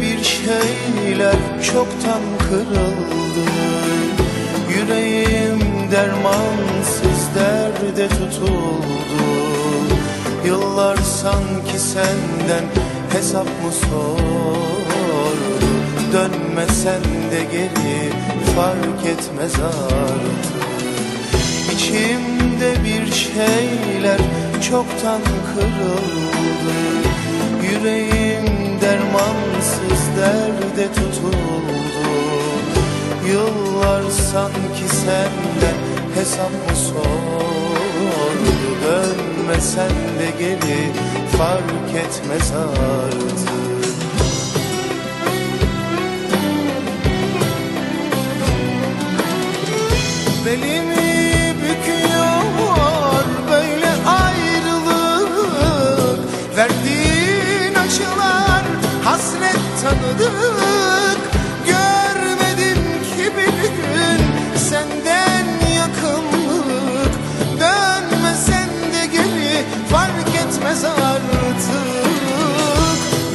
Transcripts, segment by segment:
bir şeyler çoktan kırıldı. Yüreğim dermansız derde tutuldu. Yıllar sanki senden hesap mı sordu? Dönmesen de geri fark etmez artık. İçimde bir şeyler çoktan kırıldı. Yüreğim dermansız derde tutuldu. Yıllar sanki senden hesap mı sordu? Dönmesen de geri fark etmez artık. Belimi büküyor böyle ayrılık. Verdiğin acılar hasret tanıdık Görmedim ki bir gün. Senden yakınlık Dönmesen de geri fark etmez artık.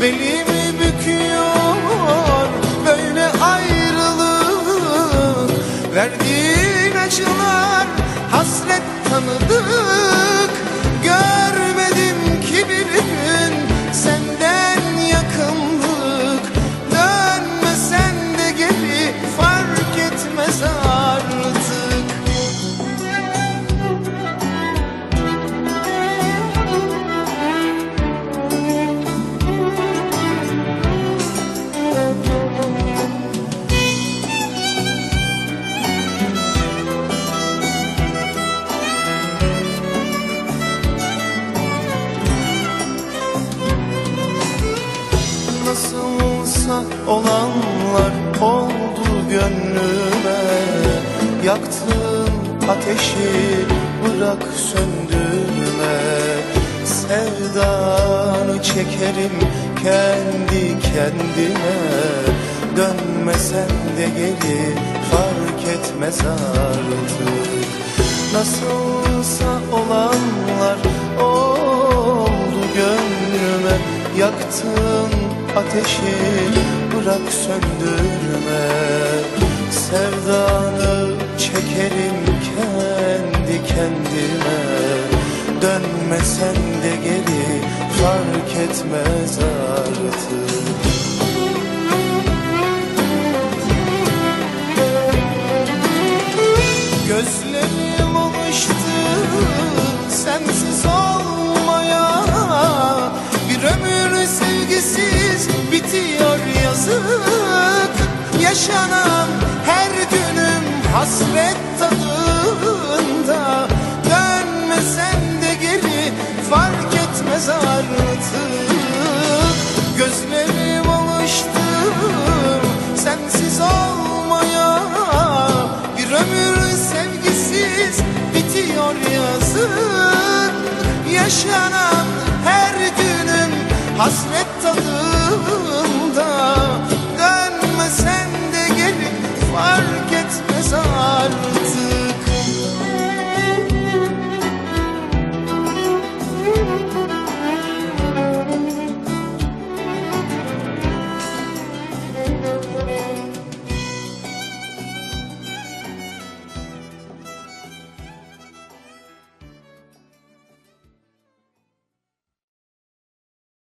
Belimi büküyor böyle ayrılık. Verdiğin Nasılsa olanlar oldu gönlüme. Yaktın ateşi bırak söndürme. Sevdanı çekerim kendi kendime. Dönmesen de geri fark etmez artık. Nasılsa olanlar oldu gönlüme. Yaktın ateşi bırak söndürme. Sevdanı çekerim kendi kendime. Dönmesen de geri fark etmez artık sevgisiz bitiyor yazık. Yaşanan her günüm hasret tadında. Dönmesen de geri fark etmez artık. Gözlerim alıştı sensiz olmaya. Bir ömür sevgisiz bitiyor yazık. Yaşanan